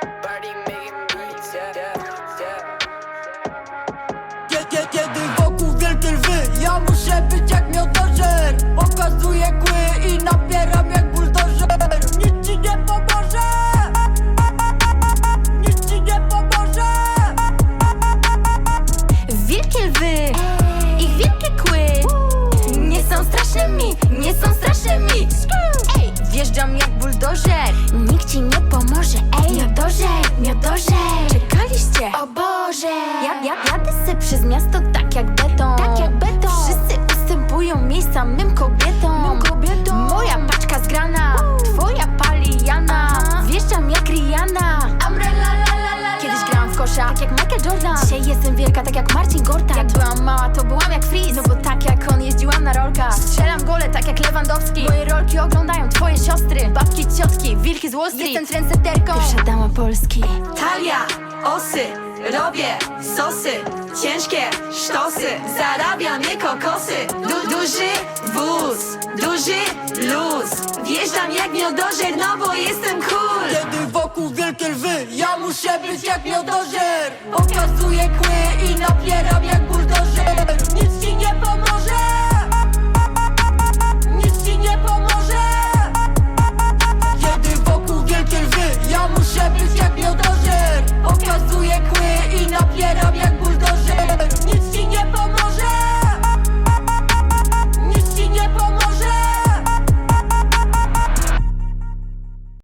Birdie przez miasto tak jak beton. Tak jak beton. Wszyscy ustępują miejsca mym kobietom. Mym kobietom. Moja paczka zgrana, twoja palijana Wjeżdżam jak Rihanna. Kiedyś grałam w kosza, tak jak Michael Jordan. Dzisiaj jestem wielka, tak jak Marcin Gortat. Jak byłam mała, to byłam jak Freeze No bo tak jak on jeździłam na rolkach. Strzelam gole, tak jak Lewandowski. Moje rolki oglądają twoje siostry. Babki, ciotki, wilki z Wall Street. Jestem trendsetterką. Pierwsza dama Polski. Talia, osy, robię sosy Ciężkie sztosy, zarabiam je kokosy. Du, Duży wóz, duży luz. Wjeżdżam jak miodożer, no bo jestem cool. Kiedy wokół wielkie lwy Ja muszę być jak miodożer